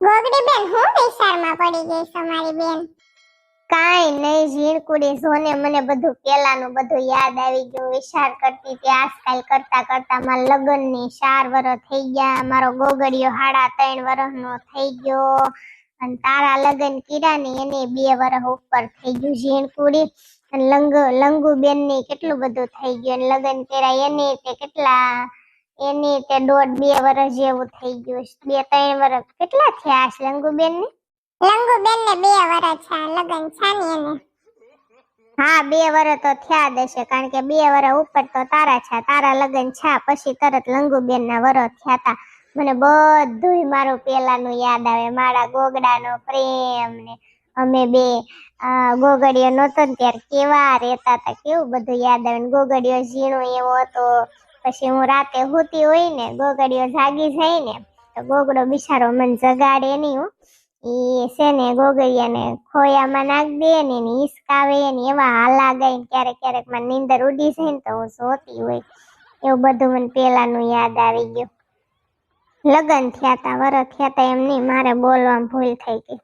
ગોગડી બેન, હું વિચારમાં પડી ગઈ તમારી બેન? કાઈ નહીં, ઝીણકુડી સોને મને બધું પેલાનું બધું યાદ આવી ગયું. વિચાર કરતી તે આજકાલ કરતા કરતા મારા લગ્નની ચાર વર્ષ થઈ ગયા. મારો ગોગડિયો હાડા ત્રણ વર્ષનો થઈ ગયો. અને તારા લગ્ન કર્યા ને એને બે વર્ષ ઉપર થઈ ગયું ઝીણકુડી. અને લંગુ લંગુ બેનની કેટલું બધું થઈ ગયું. અને લગ્ન કર્યા એને તે કેટલા એની તે દોઢ બે વર્ષ જેવું થઈ ગયું છે. બે ત્રણ વર્ષ કેટલા થયા છે લંગુબેન ને લંગુબેન ને બે વર્ષ છે લગન છે ને એને? હા બે વર્ષ તો થયા દેશે કારણ કે બે વર્ષ ઉપર તો તારા છે. તારા લગન છે પછી તરત લંગુબેન ના વર્ષ થયા તા મને બધુંય મારું પેલાનું યાદ આવે. મારા ગોગડાનો પ્રેમ ને અમે બે ગોગડીયો નહોતો ને ત્યારે કેવા રહેતા હતા કેવું બધું યાદ આવે ગોગડીયો ઝીણો એવો હતો. પછી હું રાતે હોતી હોય ને ગોગડીઓ જાગી જાય ને તો ગોગડો બિચારો મને જગાડે નહીં હું. એ છે ને ગોગડિયાને ખોયામાં નાખ દે ને એને હિસકાવે ને એવા હાલા ગઈ ક્યારેક ક્યારેક મને નીંદર ઉડી જાય ને તો હું સોતી હોય. એવું બધું મને પહેલાંનું યાદ આવી ગયું. લગ્ન થયા તા, વરસ થયા તા એમ નહીં, મારે બોલવામાં ભૂલ થઈ ગઈ.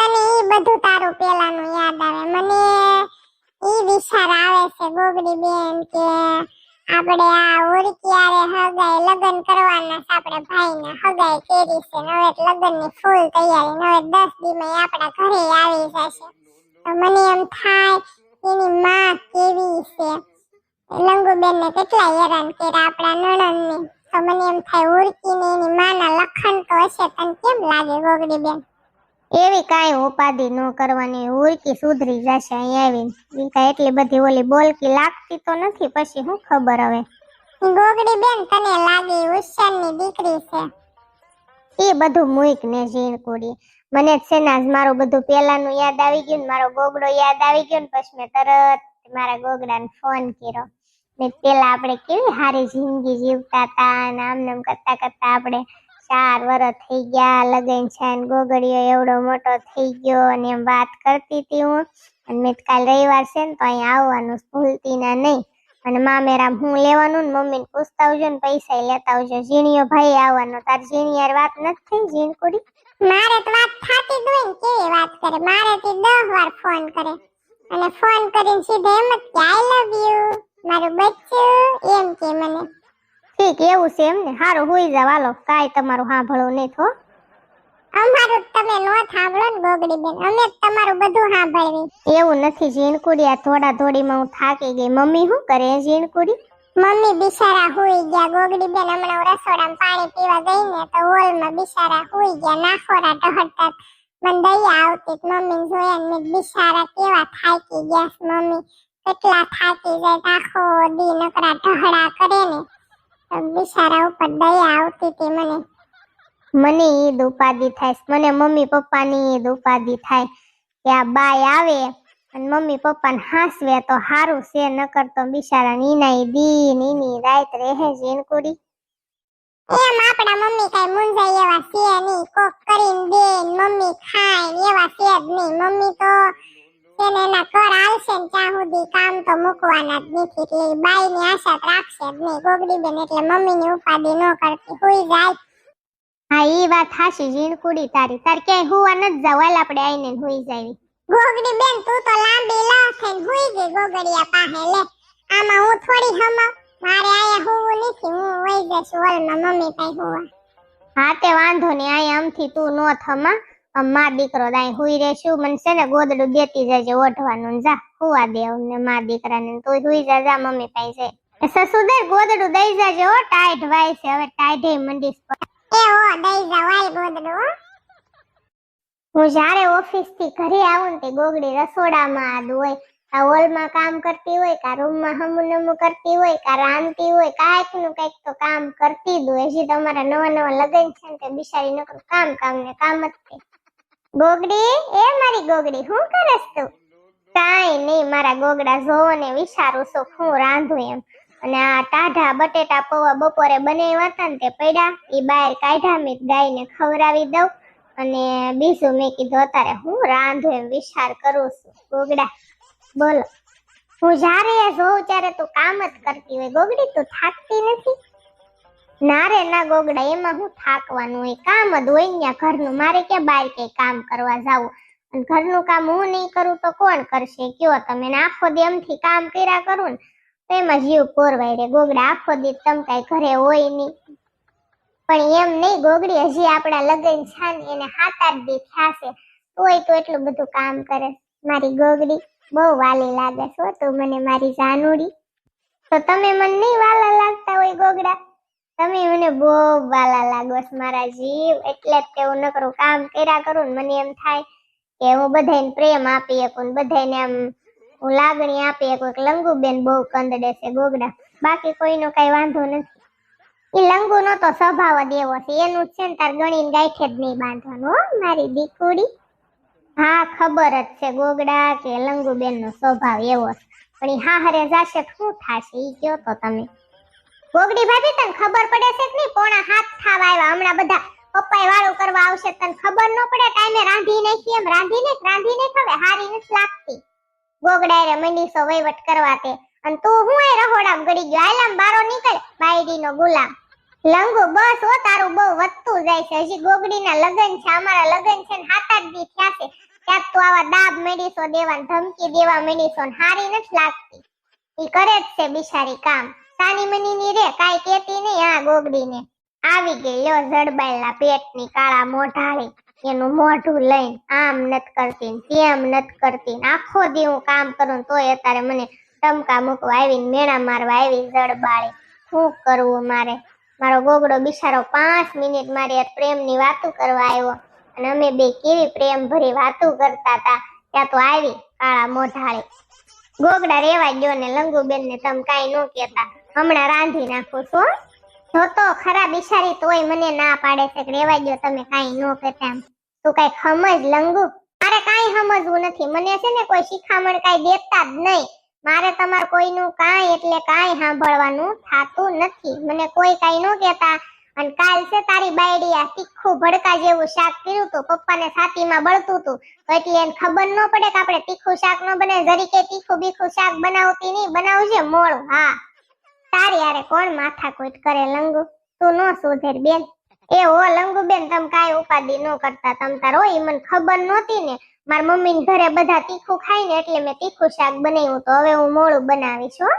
તને એ બધું તારું પહેલાંનું યાદ આવે. મને એ વિચાર આવે છે ગોગડી બેન કે આપણે આ ઉરકિયારે હગાય લગન કરવાના છે આપણે ભાઈને હગાય કેરી છે. ને હવે લગનની ફૂલ તૈયારી ને હવે દસ દીમાં આપણા ઘરે આવી જશે. તો મને એમ થાય એની માં કેવી છે? લંગુબેન ને કેટલા હેરાન કર્યા આપણા નણંદની. તો મને એમ થાય ઉરકીને એની માના લખન તો હશે, તને કેમ લાગે ગોગડી બેન એવી કાંઈ ઉપાધિ ન કરવાની ઉરકી સુધરી જશે અહીં આવીને. ઈ એટલી બધી ઓલી બોલકી લાગતી તો નથી પછી હું ખબર હવે? ગોગડી બેન તને લાગે ઉસ્યાનની દીકરી છે. એ બધું મૂક ને ઝીણ કુડી. મને જ છે ને આજ મારું બધું પહેલાનું યાદ આવી ગયું ને મારો ગોગડો યાદ આવી ગયો ને પછી મેં તરત મારા ગોગડાને ફોન કર્યો. ને પેલા આપણે કેવી સારી જિંદગી જીવતા હતા અને આમ નામ કરતા કરતા આપણે ચાર વર્ષ થઈ ગયા, લગન છે ને ગોગડીયો એવડો મોટો થઈ ગયો અને એમ વાત કરતી હતી હું. અને મેં કાલ રવિવાર છે ને તો અહીંયા આવવાનું ભૂલતી ના નહીં. અને મામેરામ હું લેવાનું ને મમ્મીને પૂછતા આવજો ને પૈસા લેતા આવજો. ઝીણીયો ભાઈ આવવાનો, તાર ઝીણી યાર વાત નથી થઈ, ઝીણકુડી? મારે તો વાત થાતી હોય ને, કેવી વાત કરે? મારે તે દસ વાર ફોન કરે. અને ફોન કરીને સીધા એમ જ કે આઈ લવ યુ મારું બચ્ચું, એમ કે મને. ઠીક એવું છે એમ ને? હારું હોઈ જાવ હાલો. કાંઈ તમારું સાંભળો નહીં થો અમારું તમે નો સાંભળો ને ગોગડી બેન. અમે તમારું બધું સાંભળવી એવું નથી ઝીણકુડી આ થોડા થોડીમાં હું થાકી ગઈ. મમ્મી શું કરે ઝીણકુડી મમ્મી બિચારા હોઈ ગયા. ગોગડી બેન હમણાં રસોડામાં પાણી પીવા ગઈ ને તો હોલમાં બિચારા હોઈ ગયા. નાખોરા ટહડતા મને દયા આવતી મમ્મી જોયા ને મેં બિચારા કેવા થાકી ગયા મમ્મી. કેટલા થાકી જાય આખો દી નકરા ઢહડા કરે ને. તો બિચારા ઉપર આવતી તે મને. મને ઈદ ઉપાધિ થાય. મને મમ્મી પપ્પાની ઈદ ઉપાધિ થાય. કે આ બાય આવે અને મમ્મી પપ્પાને હાંસવે તો હારું છે, નકર તો બિચારા નીના દી નીની રાત રહે કુરી. એમ આપણા મમ્મી કઈ મુંજાઈ એવા છે નહીં. કોક કરીને દે ને મમ્મી ખાય એવા છે જ નહીં. મમ્મી તો તેને એના કર આવશે ને ત્યાં સુધી કામ તો મૂકવાના જ નથી. એટલે બાઈ ની આશા રાખશે જ નહીં. ગોગડી બેન એટલે મમ્મીની ઉપાધિ ન કરતી. હુઈ જાય. હા ઈ વાત હાશી ઝીણકુડી તારી. તાર ક્યાંય હુવા ન જાવ. હાલ આપણે આઈને ને હુઈ જાવી. ગોગડી બેન તું તો લાંબી લા થઈને હુઈ ગઈ ગોગડિયા પાસે. લે આમાં હું થોડી હમા મારે આયા હોવું નથી. હું વઈ જઈશ. હોલમાં મમ્મી પાસે હોવા. હા તે વાંધો નહીં. આયા આમથી તું નો થમા મા દીકરો દાઈ હુઈ રહેશું મને છે ને ગોદડું દેતી જજે ઓઢવાનું જા હુવા દેવ ને મા દીકરાને તું હુઈ જા જા મમ્મી પાસે સસુદે ગોદડું દઈ જજે હો ટાઈટ વાય છે હવે ટાઈટ મંડીશ પર એ હો દઈ જવાય ગોદડું હો. હું જ્યારે ઓફિસથી ઘરે આવું ને તે ગોગડી રસોડામાં આદ હોય આ હોલમાં કામ કરતી હોય કા રૂમમાં હમું નમું કરતી હોય કા રાંધતી હોય કાંઈકનું કંઈક તો કામ કરતી જ હોય હજી તમારા નવા નવા લગન છે ને તે બિચારી નકર કામ કામ ને કામ જ ગોગડી? એ મારી ગોગડી, હું કરસ તું? કાંઈ નહીં, મારા ગોગડા જોવો ને વિચારું છું, હું રાંધું એમ. અને આ ટાઢા બટેટા પૌવા બપોરે બનાવ્યા હતા ને તે પડ્યા એ બહાર કાઢ્યા મેં ગાયને ખવડાવી દઉં અને બીજું મેં કીધું, અત્યારે હું રાંધું એમ વિચાર કરું છું. ગોગડા, બોલો. હું જ્યારે જોઉં ત્યારે તું કામ જ કરતી હોય. ગોગડી, તું થાકતી નથી? ના રે ના ગોગડા, એમાં હું થાકવાનું હોય? કામ જ હોય ત્યાં ઘરનું. મારે ક્યાં બહાર કઈ કામ કરવા જાવું? ઘરનું કામ હું નહીં કરું તો કોણ કરશે? કયો તમે? ને આખો દી એમથી કામ કર્યા કરું ને, તો એમાં જીવ પોરવાય રે. ગોગડા, આખો દી તમ કઈ ઘરે હોય નહીં. પણ એમ નહીં, ગોગડી હજી આપણા લગ્ન છે ને, એને સાત આઠ દી થયા તોય તો એટલું બધું કામ કરે. મારી ગોગડી બહુ વાલી લાગે છો તું મને મારી જાનુડી. તો તમે મને નહીં વાલા લાગતા હોય ગોગડા? તમે મને બહુ વાલા લાગો મારા જીવ. એટલે જ તેવું નકરું કામ કર્યા કરું ને મને એમ થાય કે હું બધાને પ્રેમ આપી શકું બધાને આમ હું લાગણી આપી શકું. કે લંગુબેન બહુ કંદડે છે ગોગડા. બાકી કોઈનો કઈ વાંધો નથી. એ લંગુ નો તો સ્વભાવ જ એવો છે. એનું છે ને તાર ગણીને ગાંઠે જ નહીં બાંધવાનું હો મારી દીકુડી. હા, ખબર જ છે ગોગડા કે લંગુબેન નો સ્વભાવ એવો છે. પણ હા હાહરે જાશે શું થાશે? એ કયો તો તમે? ગોગડી ભાભી તને ખબર પડે છે કે નહીં? પોણા હાથ થાવા આવ્યા. હમણાં બધા પપ્પાએ વાળું કરવા આવશે, તને ખબર ન પડે? ટાઈમે રાંધી નાખી એમ, રાંધી નાખ હવે હારી નથી લાગતી. ગોગડા રે વહીવટ કરવા તે. અને તું હું એ રહોડામ ગડી ગયો? આલામ બારો નીકળ, બાયડીનો ગુલામ. લંગો બસ હો, તારું બહુ વધતું જાય છે. હજી ગોગડીના લગન છે, અમારા લગન છે ને હાથ આઠ દી થયા છે. ત્યાં તું આવા દાબ મેડીસો દેવા ધમકી દેવા મેડીસો ને હારી નથી લાગતી. ઈ કરે જ છે બિચારી કામ. સાની મની ની રે, કાઈ કેતી નહીં આ ગોગડી ને આવી ગઈ, લ્યો જડબાઈલના પેટની કાળા મોઢાળી. એનું મોઢું લઈને આમ નત કરતી, તેમ નત કરતી. આખો દી હું કામ કરું તોય અત્યારે મને ટમકા મૂકવા આવીને મેણા મારવા આવી જડબાળી. શું કરવું મારે? મારો ગોગડો બિચારો પાંચ મિનિટ મારી પ્રેમ પ્રેમની વાતો કરવા આવ્યો. અને અમે બે કેવી પ્રેમ ભરી વાતો કરતા હતા. ત્યાં તો આવી, કાળા મોઢાળી. ગોગડા રેવા ગયો ને લંગુબેન ને તમે કઈ ન કેતા હમણાં રાંધી નાખું છું. જોતો ખરા બિચારી તોય મને ના પાડે છે. રેવા ગયો તમે કાઈ નો કહેતા તું કઈ સમજ લંગુ? મારે કાઈ સમજવું નથી. મને છે ને કોઈ શિખામણ કાઈ દેતા જ નહીં. મારે તમારે કોઈનું કાંઈ એટલે કાંઈ સાંભળવાનું થાતું નથી. મને કોઈ કાંઈ ન કહેતા. અને કાલ છે તારી બાયડી આ તીખું ભડકા જેવું શાક કર્યું તું. પપ્પાને છાતીમાં બળતું તો. એટલે એને ખબર ન પડે કે આપણે તીખું શાક ન બને. જરીકે તીખું બીખું શાક બનાવતી નહીં. બનાવજે મોળ હા. તારી આરે કોણ માથાકૂટ કરે લંગુ? તું નો સુધેર બેન. એ ઓ લંગુ બેન તમ કાંઈ ઉપાદી નો કરતા. તમ તાર ઈ મને ખબર નહોતી ને. માર મમ્મી ને ઘરે બધા તીખું ખાય ને એટલે મેં તીખું શાક બનાવ્યું તો હવે હું મોળું બનાવીશ, હો.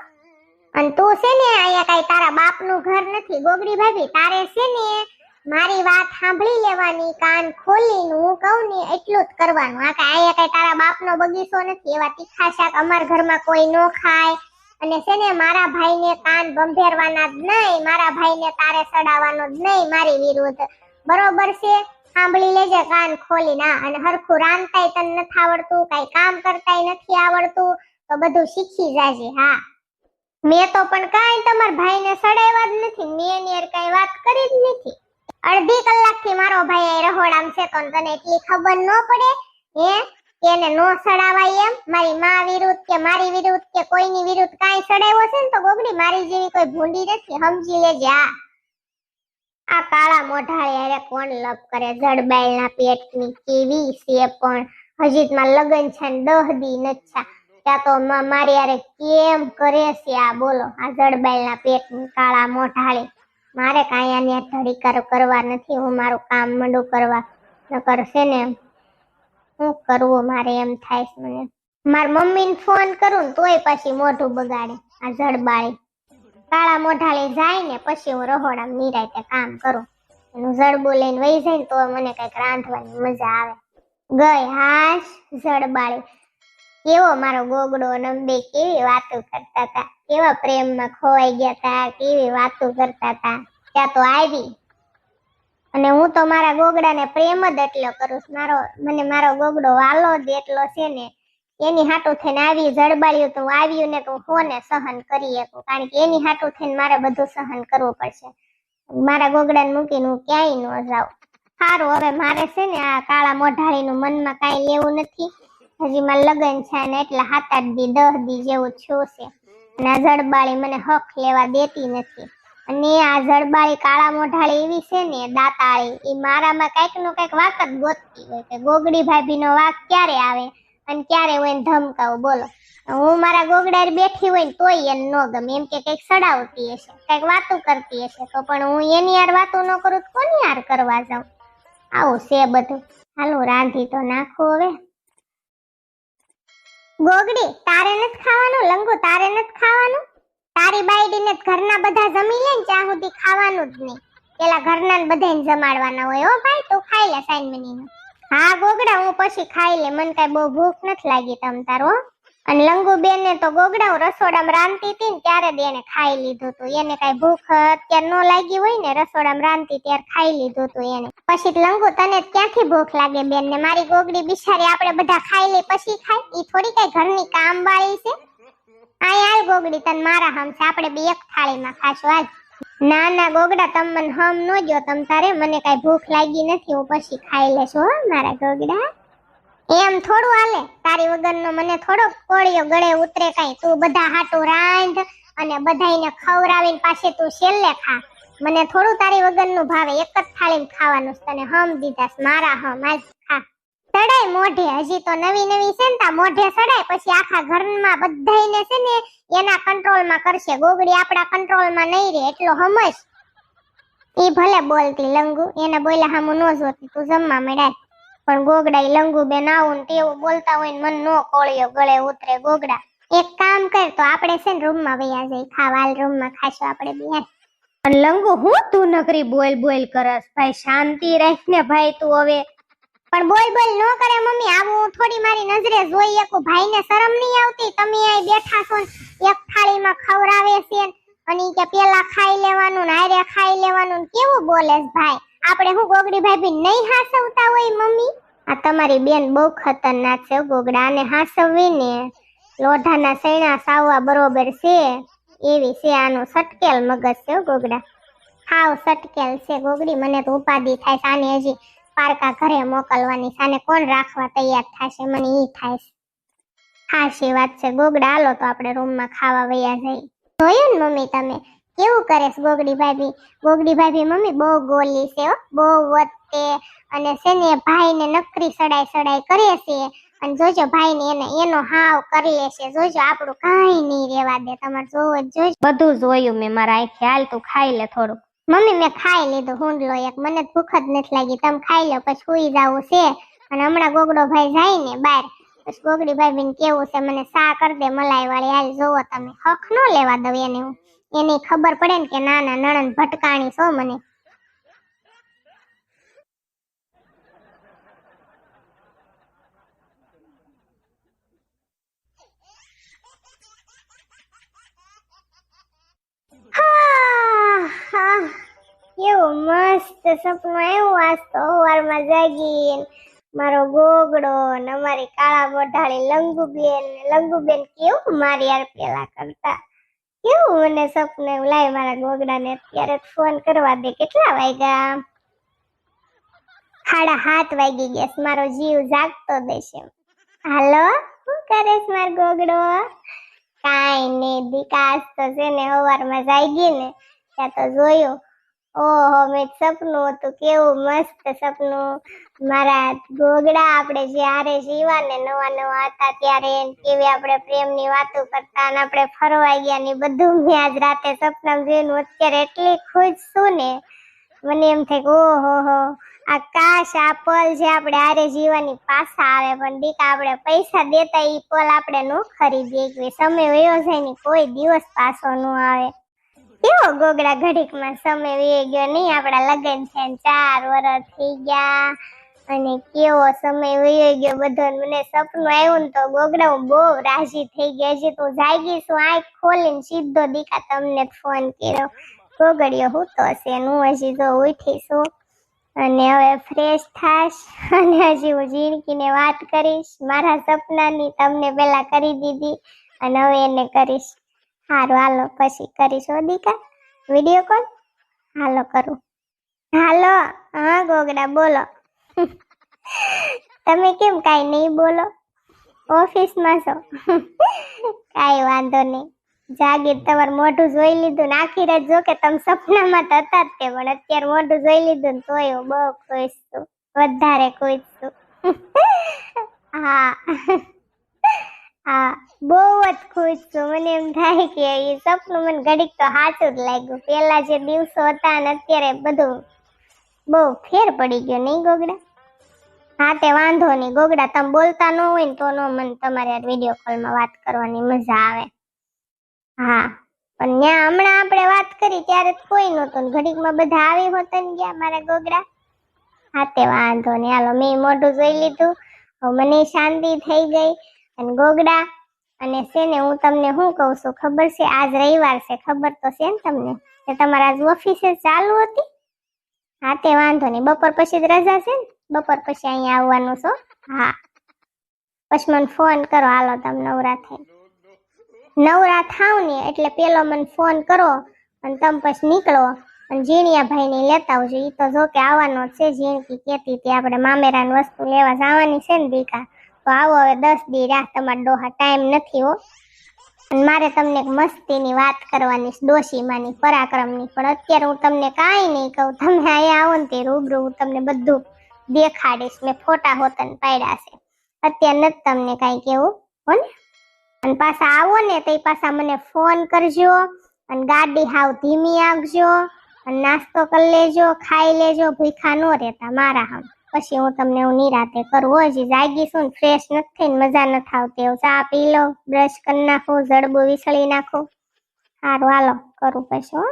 અને તું છે ને અહીંયા કઈ તારા બાપનું ઘર નથી, ગોગડી ભાભી? તારે છે ને મારી વાત સાંભળી લેવાની, કાન ખોલીને હું કહું ને એટલું જ કરવાનું. આ કઈ અહીંયા કઈ તારા બાપનો બગીચો નથી, એવા તીખા શાક અમારા ઘરમાં કોઈ ન ખાય. અને છે ને મારા ભાઈને કાન બંભેરવાના જ નહીં, મારા ભાઈને તારે સડાવવાનો જ નહીં મારી વિરુદ્ધ. બરોબર છે? સાંભળી લેજે કાન ખોલી ના, અને હરખું રાંધતાય તને નથી આવડતું, કઈ કામ કરતાય નથી આવડતું, તો બધું શીખી જાજે, હા. મેં તો પણ કાંઈ તમારા ભાઈને સડાવ્યા જ નથી, મેં એની કાંઈ વાત કરી જ નથી. અડધી કલાકથી મારો ભાઈ રહોડામ છે, તો તને એટલી ખબર ન પડે, હે? કે એને નો સડાવાય એમ. મારી માં વિરુદ્ધ કે મારી વિરુદ્ધ કે કોઈની વિરુદ્ધ કાંઈ સડાવ્યો છે ને તો ગોગડી, મારી જેવી કોઈ ભૂંડી નથી. સમજી લેજે આ. આ કાળા મોઢાળી હારે કોણ લપ કરે જડબાઈલના પેટની? કેવી છે પણ? હજીતમાં લગન છે ને દહ દી નચ્છા ત્યાં તો મારી અરે કેમ કરે છે આ? બોલો, આ જડબાઈલના પેટની કાળા મોઢાળી. મારે કાંઈ આને ધડીકાર કરવા નથી. હું મારું કામ મંડું કરવા નકર છે ને શું કરવું મારે એમ થાય છે મને? મારા મમ્મીને ફોન કરું તોય પછી મોઢું બગાડે, આ જડબાળી. કાળા મોઢાળે જાય ને પછી હું રહોડામાં નિરાયતે કામ કરું. એનું જડબું લઈને વહી જાય ને તો મને કંઈક રાંધવાની મજા આવે. ગઈ હાશ જડબાળી. કેવો મારો ગોગડો નંબે કેવી વાતો કરતા હતા? કેવા પ્રેમમાં ખોવાઈ ગયા હતા કેવી વાતો કરતા હતા? ત્યાં તો આવી. અને હું તો મારા ગોગડાને પ્રેમ જ એટલો કરું. મારો, મને મારો ગોગડો વાલો જ એટલો છે ને, એની હાટું થઈને આવી જળબાળ્યું તો આવ્યું ને તો કોને સહન કરી કારણ કે એની હાટું થઈને મારે બધું સહન કરવું પડશે. મારા ગોગડાને મૂકીને હું ક્યાંય ન જાઉં. સારું હવે મારે છે ને આ કાળા મોઢાળીનું મનમાં કાંઈ લેવું નથી. હજી મારા લગ્ન છે ને એટલે સાત આઠ દી, દહ દી જેવું છું છે. અને આ જળબાળી મને હક લેવા દેતી નથી. અને આ જડબાળી કાળા મોઢાળી એવી છે ને, દાતાળી, એ મારામાં કંઈક નો કંઈક વાક જ ગોતતી હોય કે ગોગડી ભાભીનો વાક ક્યારે આવે અને ક્યારે હું ધમકાવું, બોલો. હું મારા ગોગડા બેઠી હોય ને તોય એને ન ગમે, એમ કે કંઈક સડાવતી હશે, કંઈક વાતો કરતી હશે, તો પણ હું એની યાર વાતો ન કરું તો કોની યાર કરવા જાઉં? આવું છે બધું. હાલો, રાંધી તો નાખું હવે. ગોગડી, તારે નથી ખાવાનું? લંગુ, તારે નથી ખાવાનું? તારી બાયડીને ઘરના બધા જમી લે ને ત્યાં સુધી ખાવાનું જ નહીં. પેલા ઘરના ને જમાડવાના હોય હો ભાઈ, તું ખાઈ લે સાઈન મનીનું. હા, ગોગડા, હું પછી ખાઈ લે. મને કઈ બહુ ભૂખ નથી લાગી તમ તારો અને લંગુ બેન ને તો ગોગડા હું રસોડામાં રાંધતી હતી ને ત્યારે જ એને ખાઈ લીધું હતું. એને કઈ ભૂખ અત્યારે ન લાગી હોય ને, રસોડામાં રાંધતી ત્યારે ખાઈ લીધું હતું એને. પછી લંગુ, તને ક્યાંથી ભૂખ લાગે બેન ને મારી ગોગડી બિચારી આપણે બધા ખાઈ લે, પછી ખાય. એ થોડી કઈ ઘરની કામ વાળી છે. આય હાલ ગોગડી, તન મારા હમ આપણે બે એક થાળીમાં ખાશું. આજ ના ના ગોગડા, તમ હમ નો જો તમ તારે મને કઈ ભૂખ લાગી નથી, હું પછી ખાઈ લેશો મારા ગોગડા. એમ થોડું હાલે. તારી વગરનો મને થોડો કોળિયો ગળે ઉતરે કઈ. તું બધા હાટું રાંધ અને બધાને ખવરાવીને પાછી તું છેલ્લે ખા. મને થોડું તારી વગરનું ભાવે. એક જ થાળીમાં ખાવાનું તને હમ દીધાસ મારા હમ. આજ ખા. સડાય મોઢે. હજી તો નવી નવી છે ને તા મોઢે સડાય. પછી આખા ઘરમાં બધાયને છે ને એના કંટ્રોલમાં કરશે. ગોગડી આપણા કંટ્રોલમાં નહીં રહે, એટલો સમજ એ ભલે બોલતી લંગુ, એને બોલ્યા હામું ન જોતી, તું જમવા મળ્યા. પણ ગોગડા લંગુ બેન આવું ને તેવું બોલતા હોય ને મન નો કોળિયો ગળે ઉતરે ગોગડા. એક કામ કર, તો આપણે છે ને રૂમમાં વૈયા જઈ. ખાવાલ રૂમમાં ખાશું આપણે બે અને લંગુ, હું તું નકરી બોલ બોલ કરસ? ભાઈ, શાંતિ રાખ ને ભાઈ, તું હવે પણ બોલ બોલ નો કરે મમ્મી, આવું થોડી મારી નજરે જોઈ એકું ભાઈને શરમ નહીં આવતી? તમે અહીં બેઠા છો એક થાળીમાં ખવરાવે છે અને કે પેલા ખાઈ લેવાનું ને હારે ખાઈ લેવાનું કેવું બોલે ભાઈ? આપણે હું ગોગડી બી નહીં હાસવતા હોય મમ્મી? આ તમારી બેન બહુ ખતરનાક છે હો ગોગડા અને હાસવવી ને લોઢાના સૈણા સાવવા બરોબર છે. એવી છે આનું સટકેલ મગજ છે ગોગડા. હાવ સટકેલ છે ગોગડી, મને તો ઉપાધિ થાય છે. આને હજી પારકા ઘરે મોકલવાની સાને કોણ રાખવા તૈયાર થશે? મને ઈ થાય છે. હાશી વાત છે. ગોગડા, હાલો તો આપણે રૂમમાં ખાવા વયા જઈ જોયું ને મમ્મી તમે? કેવું કરે છે ગોગડી ભાભી? ગોગડી ભાભી, મમ્મી, બહુ ગોલી છે બહુ વધતે અને છે ને ભાઈને નકરી સડાઈ સડાઈ કરે છે. અને જોજો ભાઈને એને, એનો હાવ કરી લેશે જોજો આપણું કાંઈ નહીં રેવા દે. તમારે જોવો જોજો બધું જોયું મેં મારા ખ્યાલ તું ખાઈ લે થોડું મમ્મી, મેં ખાઈ લીધું, હુંડલો એક. મને ભૂખ જ નથી લાગી. તમે ખાઈ લો, પછી સુઈ જાવું છે. અને હમણાં ગોગડો ભાઈ જાય ને બહાર. પછી ગોગડી ભાઈ બેન કેવું છે, મને સા કરી દે મલાઈ વાળી. હાલ જોવો તમે. હક નો લેવા દઉં એને હું. એની ખબર પડે ને કે ના ના નણંદ ભટકાણી છો મને હા, હા. કેવું મસ્ત સપનું આવ્યું આજ તો સવારમાં જાગીને મારો ગોગડો ને અમારી કાળા મોઢાળી લંગુબેન લંગુબેન કેવું મારી યાર પેલા કરતા? કેવું મને સપનું એવું લાય મારા ગોગડાને અત્યારે ફોન કરવા દે. કેટલા વાગ્યા? સાડા હાથ વાગી ગયા. મારો જીવ જાગતો દેશે. હાલો? શું કરે છે મારો ગોગડો? કાઈ નહીં. વિકાસ તો છે ને સવારમાં જાગી ને ત્યાં તો જોયું. ઓહો, મેં સપનું હતું, કેવું મસ્ત સપનું. મારા ગોગડા આપણે જ્યારે જીવા ને નવા નવા હતા ત્યારે કેવી આપણે પ્રેમની વાતો કરતા અને આપણે ફરવા ગયા ને બધું મેં આજ રાતે સપના જોયું અત્યારે એટલી ખુશ છું ને. મને એમ થાય કે ઓહો, હો. આ કાશ આ પલ છે આપણે આરે જીવાની પાછા આવે, પણ દીકા આપણે પૈસા દેતા એ પલ આપણે ન ખરીદીએ. કે સમય વયો જાય ને કોઈ દિવસ પાછો ન આવે. કેવો ગોગડા ઘડીકમાં સમય વે ગયો નહીં? આપણા લગ્ન છે ચાર વર્ષ થઈ ગયા. અને કેવો સમય વહી ગયો બધો મને સપનું આવ્યું ને તો ગોગડા હું બહુ રાજી થઈ ગઈ હજી તું જાગી છું. આંખ ખોલીને સીધો દીકા તમને ફોન કર્યો. ગોગડીઓ હું તો છે હું હજી તો ઉઠી છું. અને હવે ફ્રેશ થાશ. અને હજી હું જીણકીને વાત કરીશ. મારા સપનાની તમને પહેલાં કરી દીધી. અને હવે એને કરીશ. હારું, હાલો, પછી કરીશું દીકા. વીડિયો કોલ હાલો, કરું. હાલો, હા, ગોગડા, બોલો. તમે કેમ કાંઈ નહીં બોલો? ઓફિસમાં છો? કાંઈ વાંધો નહીં. જાગીર તમારું મોઢું જોઈ લીધું ને આખી રાત જો કે તમે સપનામાં તો હતા જ તે, પણ અત્યારે મોઢું જોઈ લીધું ને તોય હું બહુ ખુશ છું. વધારે ખુશ છું. હા. હા, બહુ જ ખુશ છું. મને એમ થાય કે એ સપનું મને ઘડીક તો સાચું જ લાગ્યું. પેલા જે દિવસો હતા અને અત્યારે બધું બહુ ફેર પડી ગયો, નહીં ગોગડા? હા, તે વાંધો નહીં. ગોગડા, તમે બોલતા ન હોય ને તો નો મને તમારે વીડિયો કોલમાં વાત કરવાની મજા આવે. હા, પણ ત્યાં હમણાં આપણે વાત કરી ત્યારે કોઈ નહોતું ઘડીકમાં બધા આવી હોતા ને ગયા મારા ગોગડા. હા, તે વાંધો નહીં. હાલો, મેં મોઢું જોઈ લીધું. મને શાંતિ થઈ ગઈ. અને ગોગડા. અને છે ને હું તમને શું કહું છું? ખબર છે? આજ રવિવાર છે. ખબર તો છે ને તમને? કે તમારા આજ ઓફિસે ચાલુ હતી? હા, તે વાંધો નહીં. બપોર પછી જ રજા છે ને? બપોર પછી અહીંયા આવવાનું છો? હા. પછી મને ફોન કરો. હાલો, તમે નવરા થઈ નવરા થાવ ને, એટલે પેલો મને ફોન કરો અને તમે પછી નીકળો. અને ઝીણિયા ભાઈને લેતા આવજો. એ તો જો કે આવવાનો છે. ઝીણકી કહેતી હતી, આપણે મામેરાની વસ્તુ લેવા જવાની છે ને દીકા આવો દસ દી રાહ તમારા ડોહા ટાઈમ નથી હો. મારે તમને એક મસ્તીની વાત કરવાની ડોશીમાની, પરાક્રમની. પણ અત્યારે હું તમને કાંઈ નહીં કહું. તમે અહીંયા આવો ને તે રૂબરૂ તમને બધું દેખાડીશ. મેં ફોટા હોતન પાડ્યા છે. અત્યારે નથી તમને કાંઈ કેવું હો ને? અને પાછા આવો ને તો પાછા મને ફોન કરજો અને ગાડી હાવ ધીમી આવજો અને નાસ્તો કરી લેજો, ખાઈ લેજો ભૂખા ન રહેતા મારા હમ. પછી હું તમને હું નિરાતે કરું હજી જાગી છું ફ્રેશ નથી થઈને, મજા નથી આવતી. એવું ચા પી લો બ્રશ કરી નાખું, જડબું વિસળી નાખું. સારું, હાલો, કરું પછી, હો.